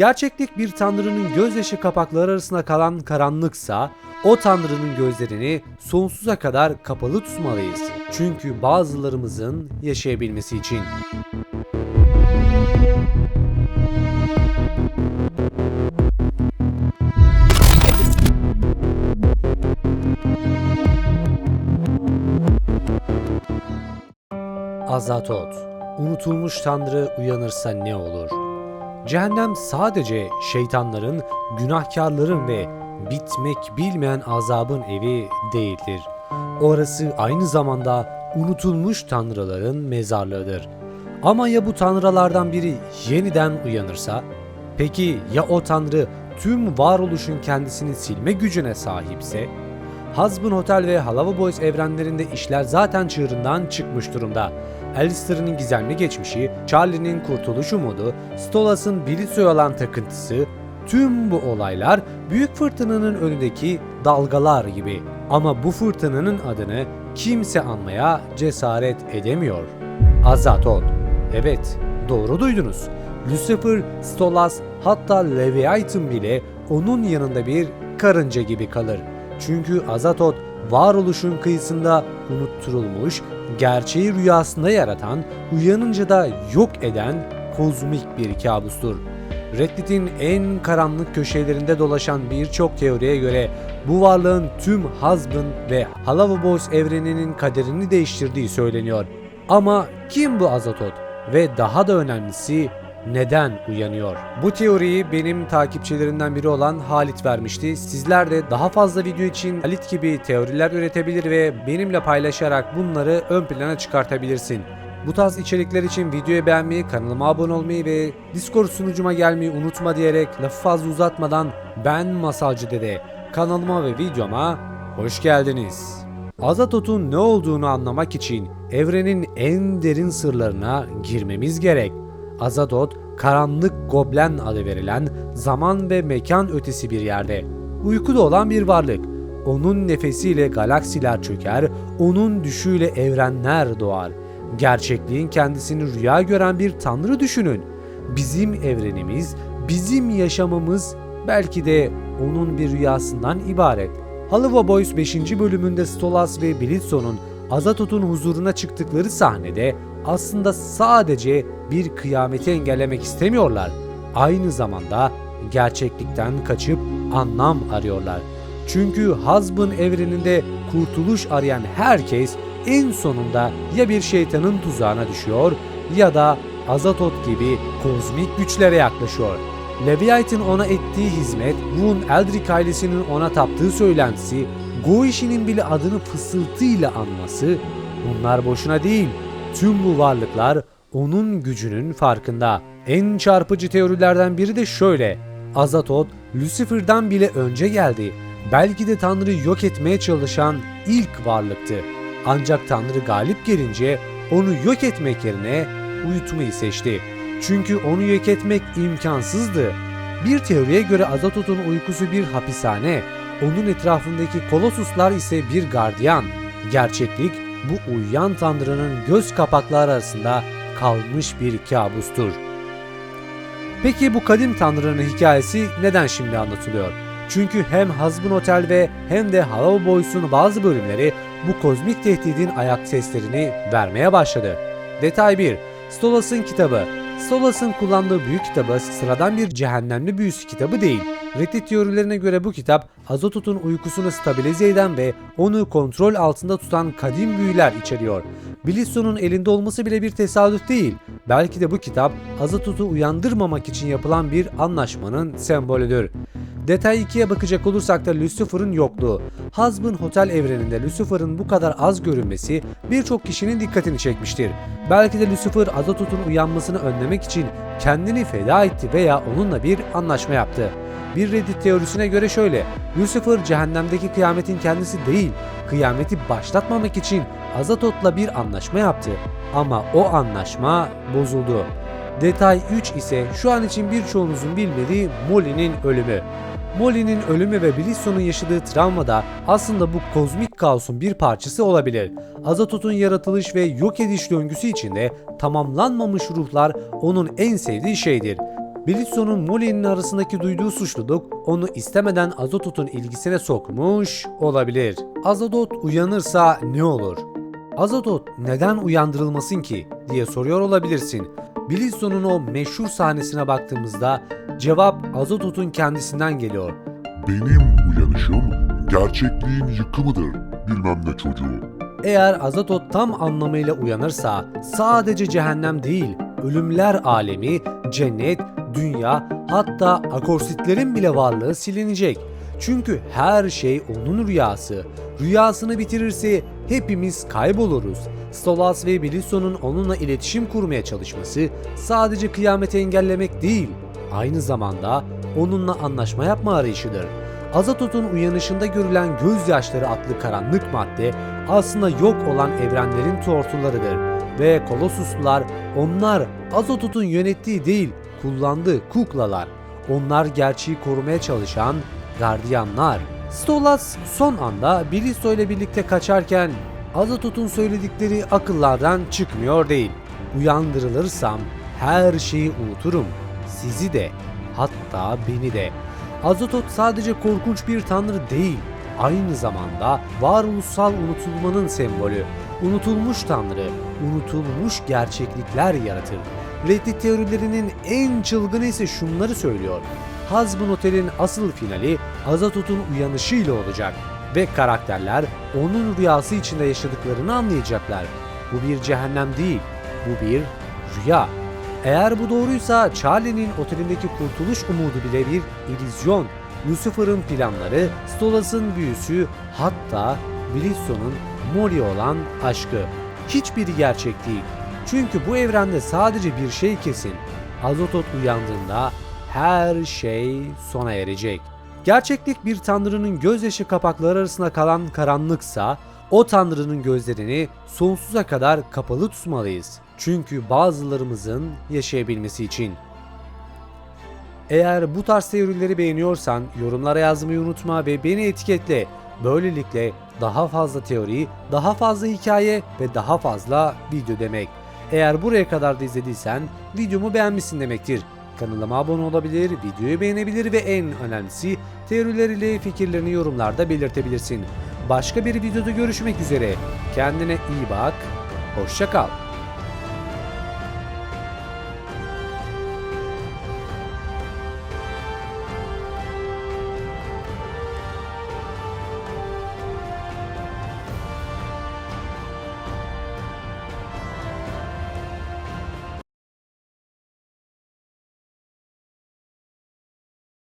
Gerçeklik bir tanrının gözyaşı kapakları arasında kalan karanlıksa o tanrının gözlerini sonsuza kadar kapalı tutmalıyız. Çünkü bazılarımızın yaşayabilmesi için. Azatot Unutulmuş Tanrı uyanırsa ne olur? Cehennem sadece şeytanların, günahkarların ve bitmek bilmeyen azabın evi değildir. Orası aynı zamanda unutulmuş tanrıların mezarlığıdır. Ama ya bu tanrılardan biri yeniden uyanırsa? Peki ya o tanrı tüm varoluşun kendisini silme gücüne sahipse? Husband Hotel ve Halava Boys evrenlerinde işler zaten çığırından çıkmış durumda. Alistair'ın gizemli geçmişi, Charlie'nin kurtuluş umudu, Stolas'ın Blitzo'ya olan takıntısı, tüm bu olaylar büyük fırtınanın önündeki dalgalar gibi. Ama bu fırtınanın adını kimse anmaya cesaret edemiyor. Azatot. Evet, doğru duydunuz. Lucifer, Stolas, hatta Leviathan bile onun yanında bir karınca gibi kalır. Çünkü Azatot varoluşun kıyısında unutturulmuş, gerçeği rüyasında yaratan, uyanınca da yok eden kozmik bir kabustur. Reddit'in en karanlık köşelerinde dolaşan birçok teoriye göre bu varlığın tüm Husband ve Halava Boys evreninin kaderini değiştirdiği söyleniyor. Ama kim bu Azatot? Ve daha da önemlisi neden uyanıyor? Bu teoriyi benim takipçilerinden biri olan Halit vermişti. Sizler de daha fazla video için Halit gibi teoriler üretebilir ve benimle paylaşarak bunları ön plana çıkartabilirsin. Bu tarz içerikler için videoyu beğenmeyi, kanalıma abone olmayı ve Discord sunucuma gelmeyi unutma diyerek lafı fazla uzatmadan ben Masalcı Dede kanalıma ve videoma hoş geldiniz. Azatot'un ne olduğunu anlamak için evrenin en derin sırlarına girmemiz gerek. Azatot, karanlık goblen adı verilen zaman ve mekan ötesi bir yerde. Uykuda olan bir varlık. Onun nefesiyle galaksiler çöker, onun düşüyle evrenler doğar. Gerçekliğin kendisini rüya gören bir tanrı düşünün. Bizim evrenimiz, bizim yaşamımız belki de onun bir rüyasından ibaret. Halva Boys 5. bölümünde Stolas ve Blitzo'nun Azatot'un huzuruna çıktıkları sahnede aslında sadece bir kıyameti engellemek istemiyorlar. Aynı zamanda gerçeklikten kaçıp anlam arıyorlar. Çünkü Hazbın evreninde kurtuluş arayan herkes en sonunda ya bir şeytanın tuzağına düşüyor ya da Azatot gibi kozmik güçlere yaklaşıyor. Leviathan ona ettiği hizmet, Woon Eldrick ailesinin ona taptığı söylentisi, Goishi'nin bile adını fısıltıyla anması, bunlar boşuna değil. Tüm bu varlıklar onun gücünün farkında. En çarpıcı teorilerden biri de şöyle. Azatot, Lucifer'dan bile önce geldi. Belki de Tanrı'yı yok etmeye çalışan ilk varlıktı. Ancak Tanrı galip gelince onu yok etmek yerine uyutmayı seçti. Çünkü onu yok etmek imkansızdı. Bir teoriye göre Azatot'un uykusu bir hapishane, onun etrafındaki kolosuslar ise bir gardiyan. Gerçeklik bu uyuyan tanrının göz kapakları arasında kalmış bir kabustur. Peki bu kadim tanrının hikayesi neden şimdi anlatılıyor? Çünkü hem Hazbin Hotel ve hem de Hello Boys'un bazı bölümleri bu kozmik tehdidin ayak seslerini vermeye başladı. Detay 1. Stolas'ın kitabı Stolas'ın kullandığı büyük kitabı sıradan bir cehennemli büyüsü kitabı değil. Reddit teorilerine göre bu kitap Azatot'un uykusunu stabilize eden ve onu kontrol altında tutan kadim büyüler içeriyor. Blisson'un elinde olması bile bir tesadüf değil. Belki de bu kitap Azatot'u uyandırmamak için yapılan bir anlaşmanın sembolüdür. Detay 2'ye bakacak olursak da Lucifer'ın yokluğu. Husband Hotel evreninde Lucifer'ın bu kadar az görünmesi birçok kişinin dikkatini çekmiştir. Belki de Lucifer Azatot'un uyanmasını önlemek için kendini feda etti veya onunla bir anlaşma yaptı. Bir Reddit teorisine göre şöyle, Lucifer cehennemdeki kıyametin kendisi değil, kıyameti başlatmamak için Azatot'la bir anlaşma yaptı. Ama o anlaşma bozuldu. Detay 3 ise şu an için birçoğunuzun bilmediği Molly'nin ölümü. Molly'nin ölümü ve Blisson'un yaşadığı travma da aslında bu kozmik kaosun bir parçası olabilir. Azatot'un yaratılış ve yok ediş döngüsü içinde tamamlanmamış ruhlar onun en sevdiği şeydir. Belisson'un Molly'nin arasındaki duyduğu suçluluk onu istemeden Azatot'un ilgisine sokmuş olabilir. Azatot uyanırsa ne olur? Azatot neden uyandırılmasın ki diye soruyor olabilirsin. Belisson'un o meşhur sahnesine baktığımızda cevap Azatot'un kendisinden geliyor. Benim uyanışım gerçekliğin yıkımıdır bilmem ne çocuğu. Eğer Azatot tam anlamıyla uyanırsa sadece cehennem değil, ölümler alemi, cennet, dünya hatta akorsitlerin bile varlığı silinecek. Çünkü her şey onun rüyası. Rüyasını bitirirse hepimiz kayboluruz. Stolas ve Belisson'un onunla iletişim kurmaya çalışması sadece kıyameti engellemek değil, aynı zamanda onunla anlaşma yapma arayışıdır. Azatot'un uyanışında görülen gözyaşları adlı karanlık madde aslında yok olan evrenlerin tortularıdır ve Kolossuslular onlar Azatot'un yönettiği değil kullandığı kuklalar. Onlar gerçeği korumaya çalışan gardiyanlar. Stolas son anda Bilisto ile birlikte kaçarken Azatot'un söyledikleri akıllardan çıkmıyor değil. Uyandırılırsam her şeyi unuturum. Sizi de hatta beni de. Azotot sadece korkunç bir tanrı değil, aynı zamanda varoluşsal unutulmanın sembolü. Unutulmuş tanrı, unutulmuş gerçeklikler yaratır. Reddit teorilerinin en çılgını ise şunları söylüyor. Hazbun Otel'in asıl finali Azatot'un uyanışıyla olacak ve karakterler onun rüyası içinde yaşadıklarını anlayacaklar. Bu bir cehennem değil, bu bir rüya. Eğer bu doğruysa Charlie'nin otelindeki kurtuluş umudu bile bir illüzyon. Lucifer'ın planları, Stolas'ın büyüsü, hatta Blisson'un Molly olan aşkı. Hiçbiri gerçek değil. Çünkü bu evrende sadece bir şey kesin. Azotot uyandığında her şey sona erecek. Gerçeklik bir tanrının gözyaşı kapakları arasında kalan karanlıksa o tanrının gözlerini sonsuza kadar kapalı tutmalıyız. Çünkü bazılarımızın yaşayabilmesi için. Eğer bu tarz teorileri beğeniyorsan yorumlara yazmayı unutma ve beni etiketle. Böylelikle daha fazla teori, daha fazla hikaye ve daha fazla video demek. Eğer buraya kadar da izlediysen videomu beğenmişsin demektir. Kanalıma abone olabilir, videoyu beğenebilir ve en önemlisi teorileriyle fikirlerini yorumlarda belirtebilirsin. Başka bir videoda görüşmek üzere. Kendine iyi bak, hoşça kal.